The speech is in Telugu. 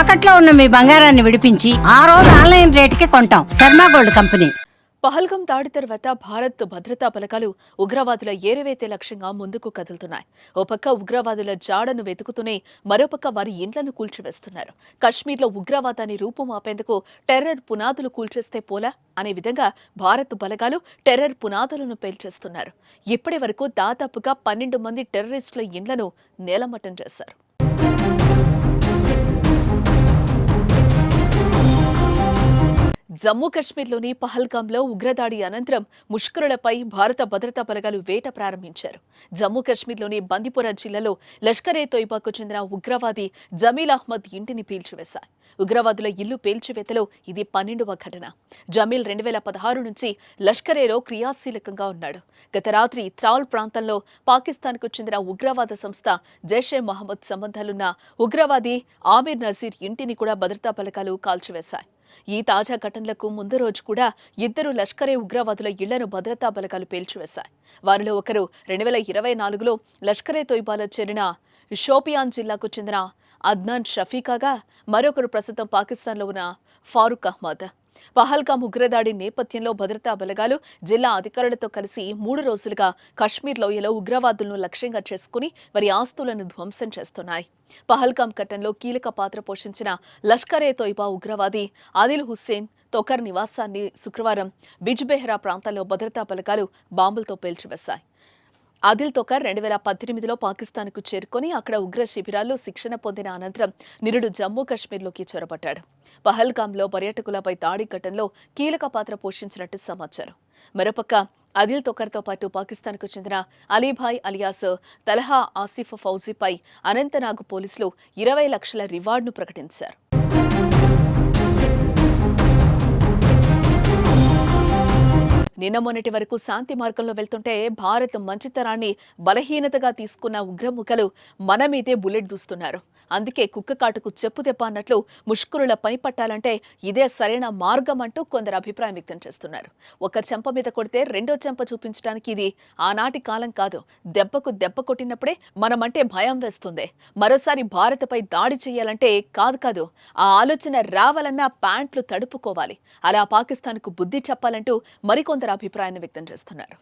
తాకట్లో ఉన్న మీ బంగారాన్ని విడిపించి ఆ రోజు ఆన్లైన్ రేటుకి కొంటాం. Sharma gold company. పహల్గం దాడి తర్వాత భారత్ భద్రతా బలగాలు ఉగ్రవాదుల ఏరవేతే లక్ష్యంగా ముందుకు కదులుతున్నాయి. ఓ పక్క ఉగ్రవాదుల జాడను వెతుకుతూనే మరోపక్క వారి ఇండ్లను కూల్చివేస్తున్నారు. కశ్మీర్లో ఉగ్రవాదాన్ని రూపుమాపేందుకు టెర్రర్ పునాదులు కూల్చేస్తే పోలా? అనే విధంగా భారత్ బలగాలు టెర్రర్ పునాదులను పేల్చేస్తున్నారు. ఇప్పటి వరకు దాదాపుగా పన్నెండు మంది టెర్రరిస్టుల ఇండ్లను నేలమట్టం చేశారు. జమ్మూ కశ్మీర్లోని పహల్గాంలో ఉగ్రదాడి అనంతరం ముష్కరులపై భారత భద్రతా బలగాలు వేట ప్రారంభించారు. జమ్మూ కశ్మీర్లోని బందిపోరా జిల్లాలో లష్కరే తోయిబాకు చెందిన ఉగ్రవాది జమీల్ అహ్మద్ ఇంటిని పీల్చివేశారు. ఉగ్రవాదుల ఇల్లు పేల్చివేతలో ఇది పన్నెండవ ఘటన. జమీల్ రెండు వేల పదహారు నుంచి లష్కరేలో క్రియాశీలకంగా ఉన్నాడు. గత రాత్రి త్రాల్ ప్రాంతంలో పాకిస్తాన్కు చెందిన ఉగ్రవాద సంస్థ జైషే మహమ్మద్ సంబంధాలున్న ఉగ్రవాది ఆమిర్ నజీర్ ఇంటిని కూడా భద్రతా బలగాలు కాల్చివేశాయి. ఈ తాజా ఘటనలకు ముందు రోజు కూడా ఇద్దరు లష్కరే ఉగ్రవాదుల ఇళ్ళను భద్రతా బలగాలు పేల్చివేశాయి. వారిలో ఒకరు రెండు వేల ఇరవై నాలుగులో లష్కరే తొయ్బాలో చేరిన షోపియాన్ జిల్లాకు చెందిన అద్నాన్ షఫీకాగా మరొకరు ప్రస్తుతం పాకిస్తాన్లో ఉన్న ఫారూక్ అహ్మద్. పహల్గాం ఉగ్రదాడి నేపథ్యంలో భద్రతా బలగాలు జిల్లా అధికారులతో కలిసి మూడు రోజులుగా కశ్మీర్ లోయలో ఉగ్రవాదులను లక్ష్యంగా చేసుకుని వారి ఆస్తులను ధ్వంసం చేస్తున్నాయి. పహల్గాం ఘటనలో కీలక పాత్ర పోషించిన లష్కరే తోయిబా ఉగ్రవాది ఆదిల్ హుస్సేన్ తొకర్ నివాసాన్ని శుక్రవారం బిజ్బెహ్రా ప్రాంతంలో భద్రతా బలగాలు బాంబులతో పేల్చివేశాయి. ఆదిల్ తోకర్ రెండు వేల పద్దెనిమిదిలో పాకిస్తాన్కు చేరుకొని అక్కడ ఉగ్ర శిబిరాల్లో శిక్షణ పొందిన అనంతరం నిరుడు జమ్మూ కాశ్మీర్లోకి చొరబడ్డాడు. పహల్గాంలో పర్యాటకులపై దాడి ఘటనలో కీలక పాత్ర పోషించినట్టు సమాచారం. మరోపక్క అదిల్ తొకర్తో పాటు పాకిస్తాన్కు చెందిన అలీభాయ్ అలియాస్ తలహా ఆసిఫ్ ఫౌజీపై అనంతనాగ్ పోలీసులు ఇరవై లక్షల రివార్డును ప్రకటించారు. నిన్న మొన్నటి వరకు శాంతి మార్గంలో వెళ్తుంటే భారత్ మంచితనాన్ని బలహీనతగా తీసుకున్న ఉగ్రముఖలు మనమీదే బుల్లెట్ దూస్తున్నారు. అందుకే కుక్క కాటుకు చెప్పు తెప్ప అన్నట్లు ముష్కరుల పని పట్టాలంటే ఇదే సరైన మార్గం అంటూ కొందరు అభిప్రాయం వ్యక్తం చేస్తున్నారు. ఒక చెంప మీద కొడితే రెండో చెంప చూపించడానికి ఇది ఆనాటి కాలం కాదు. దెబ్బకు దెబ్బ కొట్టినప్పుడే మనమంటే భయం వేస్తుంది. మరోసారి భారత్పై దాడి చేయాలంటే కాదు కాదు ఆ ఆలోచన రావాలన్నా ప్యాంట్లు తడుపుకోవాలి. అలా పాకిస్తాన్కు బుద్ధి చెప్పాలంటూ మరికొందరు అభిప్రాయాన్ని వ్యక్తం చేస్తున్నారు.